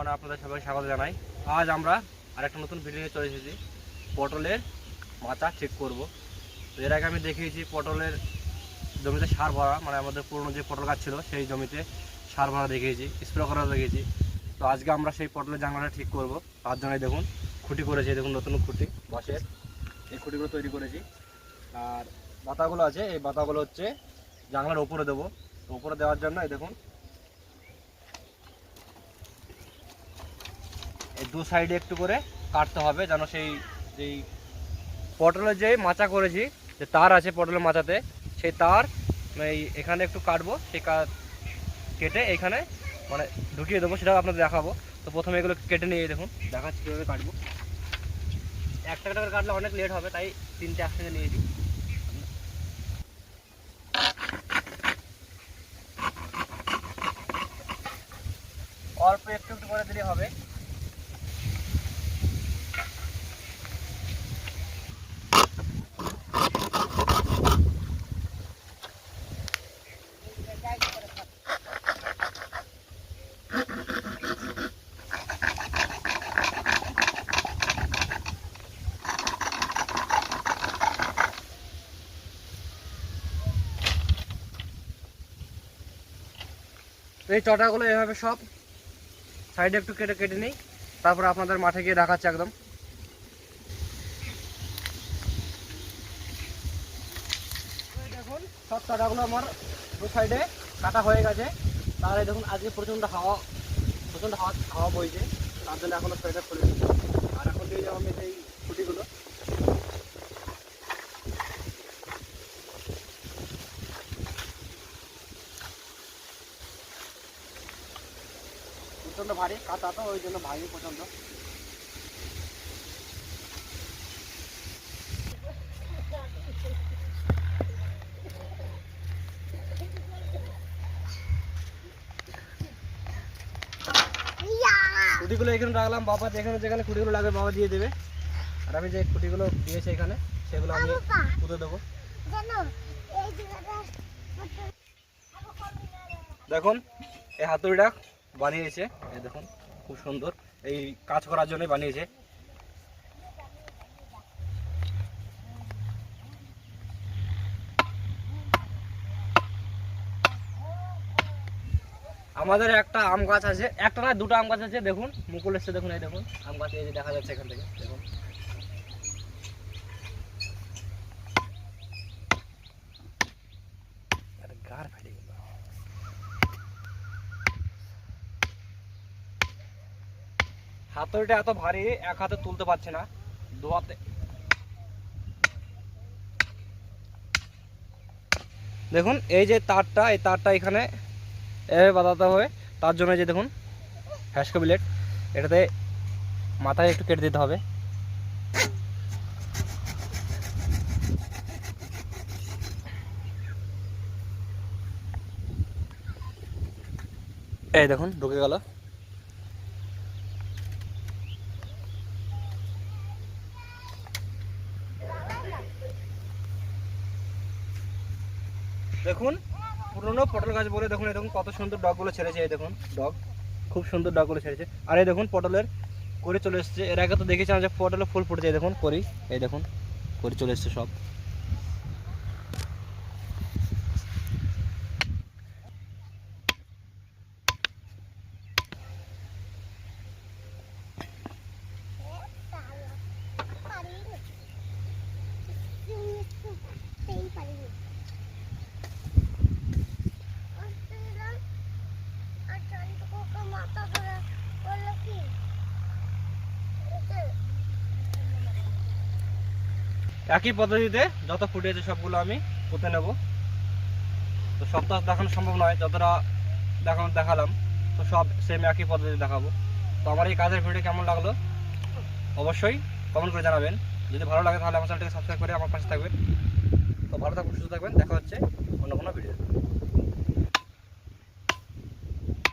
মানে আপনাদের সবাই স্বাগত জানাই। আজ আমরা আর একটা নতুন ভিডিও নিয়ে চলে এসেছি। পটলের মাথা ঠিক করব। তো এর আগে আমি দেখিয়েছি পটলের জমিতে সার ভরা মানে আমাদের পুরনো যে পটল গাছ ছিল, সেই জমিতে সার ভরা দেখিয়েছি স্প্রে করা দেখিয়েছি। তো আজকে আমরা সেই পটলের জাংলাটা ঠিক করব। তার জন্যই দেখুন, খুঁটি করেছি দেখুন নতুন খুঁটি, বাঁশের। এই খুঁটিগুলো তৈরি করেছি। আর বাতাগুলো আছে, এই বাতাগুলো হচ্ছে জাংলার ওপরে দেবো। তো উপরে দেওয়ার জন্য, এই দেখুন এই দু সাইডে একটু করে কাটতে হবে যেন সেই যেই পটলের যে মাচা করেছি, যে তার আছে পটলের মাচাতে, সেই তার এই এখানে একটু কাটবো, সেই কেটে এখানে মানে ঢুকিয়ে দেবো, সেটাও আপনাদের দেখাবো। তো প্রথমে এগুলো কেটে নিয়ে দেখুন, দেখাচ্ছি কীভাবে কাটবো। একটা একটা করে কাটলে অনেক লেট হবে, তাই তিনটে একসাথে নিয়েছি অল্প একটু একটু করে দিলে হবে। এই চটাগুলো এভাবে সব সাইডে একটু কেটে কেটে নিই। তারপর আপনাদের মাঠে গিয়ে দেখাচ্ছে একদম। দেখুন, সব চটাগুলো আমার দু সাইডে কাটা হয়ে গেছে। তাহলে দেখুন, আজকে প্রচণ্ড হাওয়া প্রচণ্ড হাওয়া হাওয়া বইছে। তার জন্য এখনও সোয়েটার খুলে আর এখন দিয়ে যাব আমি সেই খুঁটিগুলো। প্রচণ্ড ভারী কাঁচা তো ওই জন্য ভারী প্রচণ্ড। খুঁটিগুলো এখানে রাখলাম বাবা যেখানে যেখানে খুঁটিগুলো লাগবে বাবা দিয়ে দেবে। আর আমি যে খুঁটিগুলো দিয়েছি এখানে সেগুলো আমি পুঁতে দেবো। দেখুন এই হাতুড়িটা বানিয়েছে। এই দেখুন, খুব সুন্দর। এই কাজ করার জন্যই বানিয়েছে। আমাদের একটা আম গাছ আছে। একটা না, দুটো আম গাছ আছে, দেখুন। মুকুল এসছে, দেখুন, এই দেখুন। আম গাছ এই যে দেখা যাচ্ছে এখান থেকে, দেখুন। গার গেল। হাতুড়িটা এত ভারী, এক হাতে তুলতে পারছে না। দু হাতে। দেখুন, এই যে তারটা, এই তারটা এখানে এভাবে বাঁধাতে হবে। তার জন্য যে দেখুন, হ্যাশকো বিলেট, এটাতে মাথায় একটু কেটে দিতে হবে। এই দেখুন, ঢুকে গেল। দেখুন, পুরনো পটল গাছ বলে দেখুন দেখুন কত সুন্দর ডগগুলো ছেড়েছে, এই দেখুন, ডগ, খুব সুন্দর ডগগুলো ছেড়েছে। আর এই দেখুন, পটলের করে চলে এসেছে। এর আগে তো দেখেছিলাম যে পটলে ফুল ফুটেছে দেখুন করি এই দেখুন করে চলে এসেছে সব। একই পদ্ধতিতে যত ফুটেছে সবগুলো আমি পুঁতে নেব। তো সব তো দেখানো সম্ভব নয়, যতটা দেখানো দেখালাম, তো সব সেম একই পদ্ধতি দেখাবো। তো আমার এই কাজের ভিডিও কেমন লাগল অবশ্যই কমেন্ট করে জানাবেন। যদি ভালো লাগে তাহলে আমার চ্যানেলটাকে সাবস্ক্রাইব করে আমার পাশে থাকবেন। তো ভালো থাকবেন, সুস্থ থাকবেন, দেখা হচ্ছে অন্য কোনো ভিডিও